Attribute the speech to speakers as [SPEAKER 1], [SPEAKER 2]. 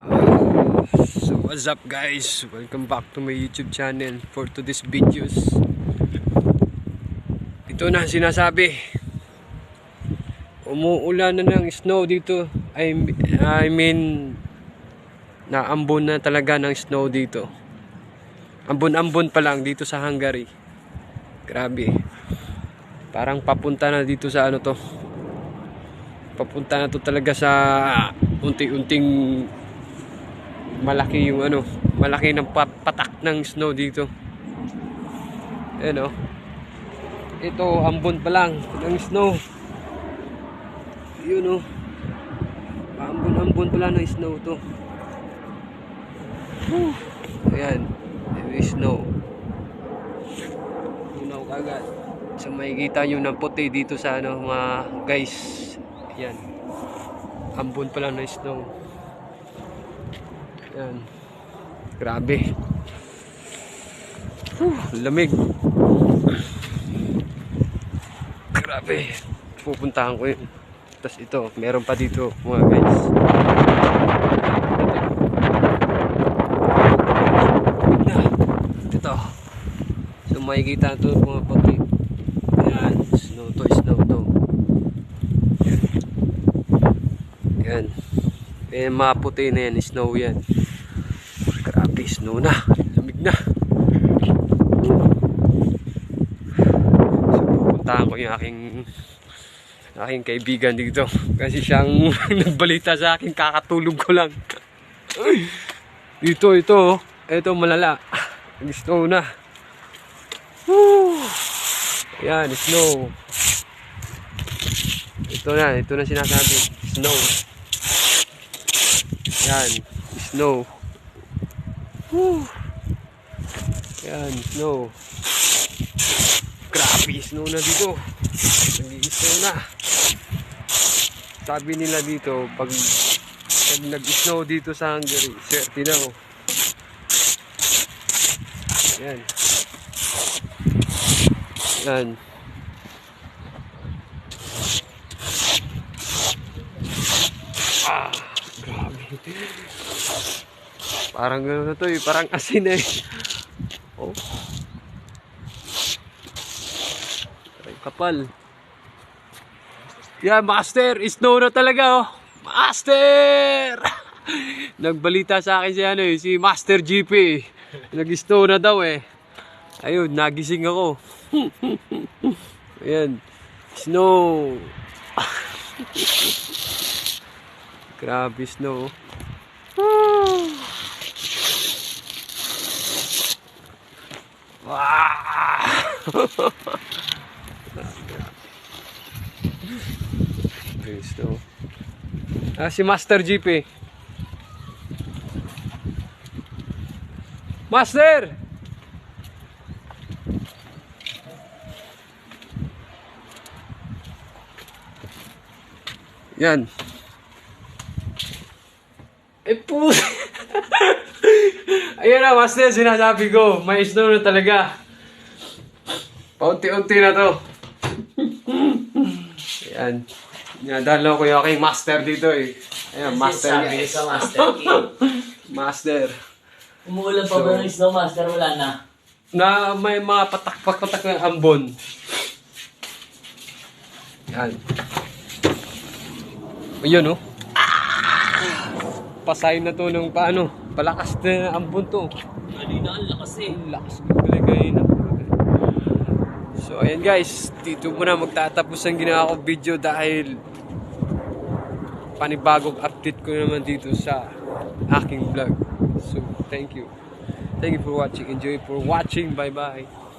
[SPEAKER 1] So what's up guys? Welcome back to my YouTube channel for today's videos. Ito na sinasabi. Umuulan na ng snow dito. I, I mean naambon na talaga ng snow dito. Ambon-ambon pa lang dito sa Hungary. Grabe. Parang papunta na dito sa ano to. Papunta na to talaga sa unti-unting malaki yung ano, malaki ng pa- patak ng snow dito. Ayan o. Ito, ambon pa lang ng snow. Yun o. Ambon-ambon pa lang ng snow to. Whew. Ayan. May snow. Tunaw kagad. So makikita nyo ng puti dito sa ano mga guys. Ayan. Ambon pa lang ng snow. Yan. Grabe. Whew, lamig. Grabe. Pupuntahan ko yun. Tapos ito, meron pa dito mga guys. Ito. So makikita ito mga puti. Yan. Snow to, snow to. Yan. Yan. Eh, mga puti na yan, snow yan. Grabe, snow na. Lamig na. So, pupuntahan ko yung aking aking kaibigan dito. Kasi siyang nagbalita sa akin, kakatulog ko lang. Dito, ito. oh. Ito, malala. Nag-snow na. Woo! Ayan, snow. Ito na, ito na sinasabi. Snow. Yan, snow. Woo! Yan, snow. Grabe, snow na dito. Nag-snow na. Sabi nila dito, pag, pag nag-snow dito sa Hungary, swerte na oh. Yan. Yan. Ah. Parang gano'n na to eh. Parang asin eh. Oh. Parang kapal. Yan, master. Snow na talaga oh. Master! Nagbalita sa akin si ano eh, si Master GP. Nag-snow na daw eh. Ayun, nagising ako. Ayan. Snow. Grabe snow. Wow! Grabe snow. Ah, si Master GP. Master! Yan. Eh po. Ayun na, master, sinasabi ko. May snow na talaga. Paunti-unti na to. Ayan. Nadalaw ko yung aking master dito eh. Ayan, master.
[SPEAKER 2] Sabi sa Master King.
[SPEAKER 1] Master.
[SPEAKER 2] Umuulan pa ba ng snow master? Wala na.
[SPEAKER 1] Na may mga patak-patak ng ambon. Yan. Ayun oh. Pasay na to ng paano. Palakas na ambon to.
[SPEAKER 2] Kanina ang lakas eh.
[SPEAKER 1] Ang lakas ko talaga yun. So ayan guys, dito muna magtatapos ang ginawa kong video dahil panibagong update ko naman dito sa aking vlog. So thank you. Thank you for watching. Enjoy for watching. Bye bye.